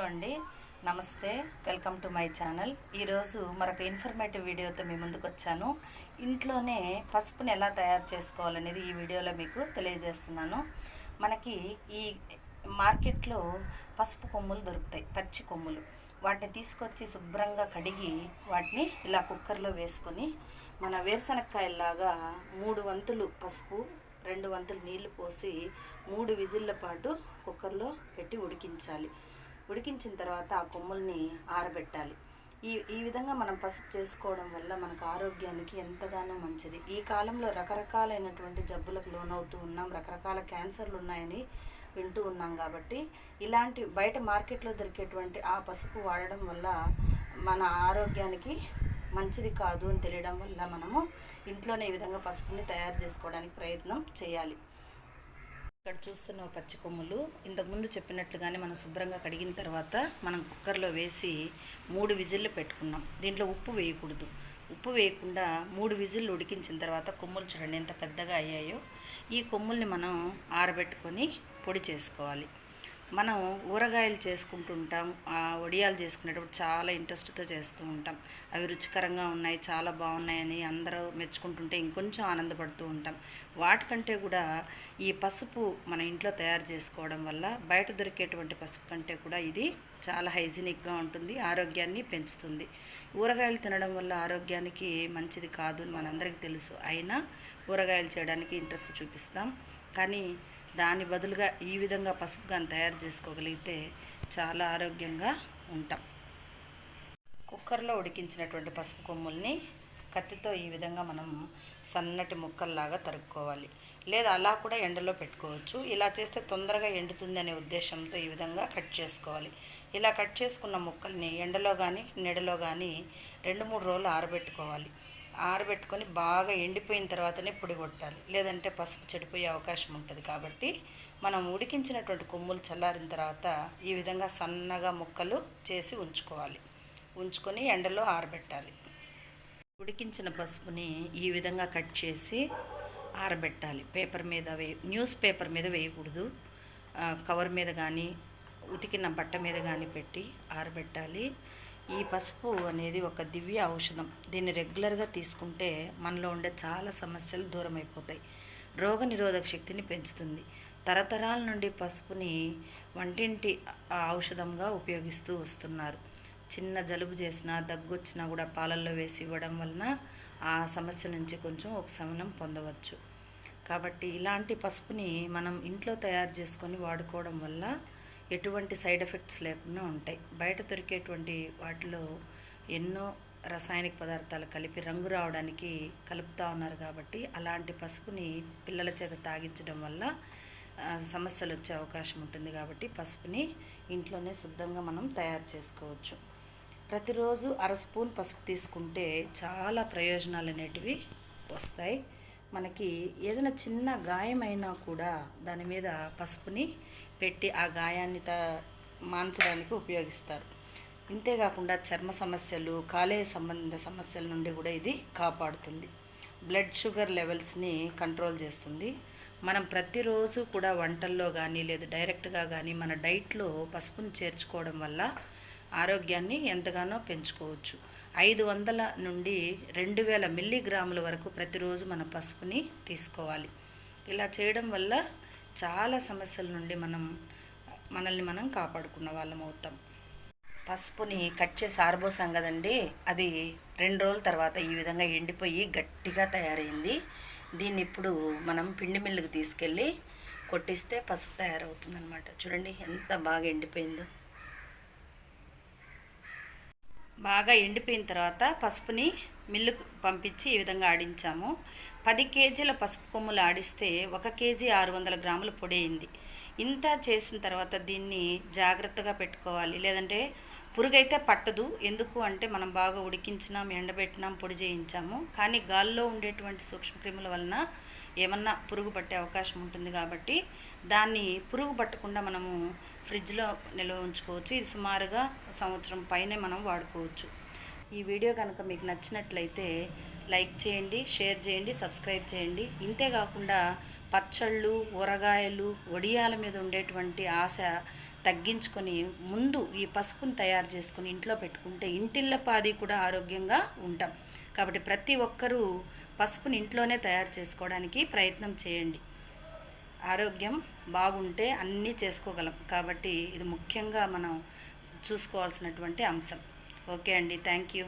Hello అండి. నమస్తే. Welcome to my channel. ఈరోజు మరొక ఇన్ఫర్మేటివ్ వీడియోతో మీ ముందుకు వచ్చాను ఇంట్లోనే పసుపుని ఎలా తయారు చేసుకోవాలనేది ఈ వీడియోలో మీకు తెలియజేస్తున్నాను. మనకి ఈ మార్కెట్లో పసుపు కొమ్ములు దొరుకుతాయి. పచ్చి కొమ్ములు. వాటిని తీసుకొచ్చి శుభ్రంగా కడిగి వాటిని ఇలా కుక్కర్లో వేసుకొని మన వేరుశనక్కాయలాగా మూడు వంతులు పసుపు రెండు వంతులు నీళ్ళు పోసి మూడు విజిల్ల పాటు కుక్కర్లో పెట్టి ఉడికించాలి. ఉడికించిన తర్వాత ఆ కొమ్ముల్ని ఆరబెట్టాలి. ఈ ఈ విధంగా మనం పసుపు చేసుకోవడం వల్ల మనకు ఆరోగ్యానికి ఎంతగానో మంచిది. ఈ కాలంలో రకరకాలైనటువంటి జబ్బులకు లోనవుతూ ఉన్నాం రకరకాల క్యాన్సర్లు ఉన్నాయని వింటూ ఉన్నాం కాబట్టి ఇలాంటి బయట మార్కెట్లో దొరికేటువంటి ఆ పసుపు వాడడం వల్ల మన ఆరోగ్యానికి మంచిది కాదు అని తెలియడం వల్ల మనము ఇంట్లోనే ఈ విధంగా పసుపుని తయారు చేసుకోవడానికి ప్రయత్నం చేయాలి. ఇక్కడ చూస్తున్న పచ్చి కొమ్ములు ఇంతకుముందు చెప్పినట్లుగానే మనం శుభ్రంగా కడిగిన తర్వాత మనం కుక్కర్లో వేసి మూడు విజిల్లు పెట్టుకున్నాం. దీంట్లో ఉప్పు వేయకూడదు. ఉప్పు వేయకుండా మూడు విజిల్లు ఉడికించిన తర్వాత కొమ్ములు చూడండి ఎంత పెద్దగా అయ్యాయో. ఈ కొమ్ముల్ని మనం ఆరబెట్టుకొని పొడి చేసుకోవాలి. మనం ఊరగాయలు చేసుకుంటుంటాం వడియాలు చేసుకునేటప్పుడు చాలా ఇంట్రెస్ట్తో చేస్తూ ఉంటాం. అవి రుచికరంగా ఉన్నాయి చాలా బాగున్నాయని అందరూ మెచ్చుకుంటుంటే ఇంకొంచెం ఆనందపడుతూ ఉంటాం. వాటికంటే కూడా ఈ పసుపు మన ఇంట్లో తయారు చేసుకోవడం వల్ల బయట దొరికేటువంటి పసుపు కంటే కూడా ఇది చాలా హైజీనిక్గా ఉంటుంది ఆరోగ్యాన్ని పెంచుతుంది. ఊరగాయలు తినడం వల్ల ఆరోగ్యానికి మంచిది కాదు అని మనందరికీ తెలుసు. అయినా ఊరగాయలు చేయడానికి ఇంట్రెస్ట్ చూపిస్తాం. కానీ దాని బదులుగా ఈ విధంగా పసుపు కానీ తయారు చేసుకోగలిగితే చాలా ఆరోగ్యంగా ఉంటాం. కుక్కర్లో ఉడికించినటువంటి పసుపు కొమ్ముల్ని కత్తితో ఈ విధంగా మనం సన్నటి ముక్కల్లాగా తరుక్కోవాలి. లేదా అలా కూడా ఎండలో పెట్టుకోవచ్చు. ఇలా చేస్తే తొందరగా ఎండుతుంది అనే ఉద్దేశంతో ఈ విధంగా కట్ చేసుకోవాలి. ఇలా కట్ చేసుకున్న ముక్కల్ని ఎండలో కానీ నెడలో కానీ రెండు మూడు రోజులు ఆరబెట్టుకోవాలి. ఆరబెట్టుకొని బాగా ఎండిపోయిన తర్వాతనే పొడి కొట్టాలి. లేదంటే పసుపు చెడిపోయే అవకాశం ఉంటుంది కాబట్టి మనం ఉడికించినటువంటి కొమ్ములు చల్లారిన తర్వాత ఈ విధంగా సన్నగా ముక్కలు చేసి ఉంచుకోవాలి. ఉంచుకొని ఎండలో ఆరబెట్టాలి. ఉడికించిన పసుపుని ఈ విధంగా కట్ చేసి ఆరబెట్టాలి. పేపర్ మీద వే న్యూస్ పేపర్ మీద వేయకూడదు. కవర్ మీద కానీ ఉతికిన బట్ట మీద కానీ పెట్టి ఆరబెట్టాలి. ఈ పసుపు అనేది ఒక దివ్య ఔషధం. దీన్ని రెగ్యులర్గా తీసుకుంటే మనలో ఉండే చాలా సమస్యలు దూరం అయిపోతాయి రోగ నిరోధక శక్తిని పెంచుతుంది. తరతరాల నుండి పసుపుని వంటింటి ఔషధంగా ఉపయోగిస్తూ వస్తున్నారు. చిన్న జలుబు చేసినా దగ్గు వచ్చినా కూడా పాలల్లో వేసి ఇవ్వడం వలన ఆ సమస్య నుంచి కొంచెం ఉపశమనం పొందవచ్చు. కాబట్టి ఇలాంటి పసుపుని మనం ఇంట్లో తయారు చేసుకొని వాడుకోవడం వల్ల ఎటువంటి సైడ్ ఎఫెక్ట్స్ లేకుండా ఉంటాయి. బయట దొరికేటువంటి వాటిలో ఎన్నో రసాయనిక పదార్థాలు కలిపి రంగు రావడానికి కలుపుతూ ఉన్నారు కాబట్టి అలాంటి పసుపుని పిల్లల చేత తాగించడం వల్ల సమస్యలు వచ్చే అవకాశం ఉంటుంది కాబట్టి పసుపుని ఇంట్లోనే శుద్ధంగా మనం తయారు చేసుకోవచ్చు. ప్రతిరోజు అర స్పూన్ పసుపు తీసుకుంటే చాలా ప్రయోజనాలు అనేటివి వస్తాయి. మనకి ఏదైనా చిన్న గాయమైనా కూడా దాని మీద పసుపుని పెట్టి ఆ గాయాన్ని త మాన్చడానికి ఉపయోగిస్తారు. ఇంతేకాకుండా చర్మ సమస్యలు కాలేయ సంబంధిత సమస్యల నుండి కూడా ఇది కాపాడుతుంది. బ్లడ్ షుగర్ లెవెల్స్ని కంట్రోల్ చేస్తుంది. మనం ప్రతిరోజు కూడా వంటల్లో కానీ లేదు డైరెక్ట్గా కానీ మన డైట్లో పసుపును చేర్చుకోవడం వల్ల ఆరోగ్యాన్ని ఎంతగానో పెంచుకోవచ్చు. ఐదు వందల నుండి రెండు వేల మిల్లీగ్రాముల వరకు ప్రతిరోజు మన పసుపుని తీసుకోవాలి. ఇలా చేయడం వల్ల చాలా సమస్యల నుండి మనం మనల్ని మనం కాపాడుకున్న వాళ్ళం అవుతాం. పసుపుని కట్ చేసి ఆరబోసాం కదండి. అది రెండు రోజుల తర్వాత ఈ విధంగా ఎండిపోయి గట్టిగా తయారైంది. దీన్ని ఇప్పుడు మనం పిండి మిల్లుకి తీసుకెళ్ళి కొట్టిస్తే పసుపు తయారవుతుందన్నమాట. చూడండి ఎంత బాగా ఎండిపోయిందో. బాగా ఎండిపోయిన తర్వాత పసుపుని మిల్లుకు పంపించి ఈ విధంగా ఆడించాము. పది కేజీల పసుపు కొమ్ములు ఆడిస్తే ఒక కేజీ ఆరు వందల గ్రాముల పొడి అయింది. ఇంత చేసిన తర్వాత దీన్ని జాగ్రత్తగా పెట్టుకోవాలి. లేదంటే పురుగైతే పట్టదు. ఎందుకు అంటే మనం బాగా ఉడికించినాం ఎండబెట్టినాం పొడి చేయించాము. కానీ గాల్లో ఉండేటువంటి సూక్ష్మక్రిముల వలన ఏమన్నా పురుగు పట్టే అవకాశం ఉంటుంది కాబట్టి దాన్ని పురుగు పట్టకుండా మనము ఫ్రిడ్జ్లో నిల్వ ఉంచుకోవచ్చు. ఇది సుమారుగా సంవత్సరం పైనే మనం వాడుకోవచ్చు. ఈ వీడియో కనుక మీకు నచ్చినట్లయితే లైక్ చేయండి షేర్ చేయండి సబ్స్క్రైబ్ చేయండి. ఇంతే కాకుండా పచ్చళ్ళు ఊరగాయలు వడియాల మీద ఉండేటువంటి ఆశ తగ్గించుకొని ముందు ఈ పసుపుని తయారు చేసుకొని ఇంట్లో పెట్టుకుంటే ఇంటిల్లపాది కూడా ఆరోగ్యంగా ఉంటాం. కాబట్టి ప్రతి ఒక్కరూ పసుపుని ఇంట్లోనే తయారు చేసుకోవడానికి ప్రయత్నం చేయండి. ఆరోగ్యం బాగుంటే అన్నీ చేసుకోగలం. కాబట్టి ఇది ముఖ్యంగా మనం చూసుకోవాల్సినటువంటి అంశం. ఓకే అండి. Thank you.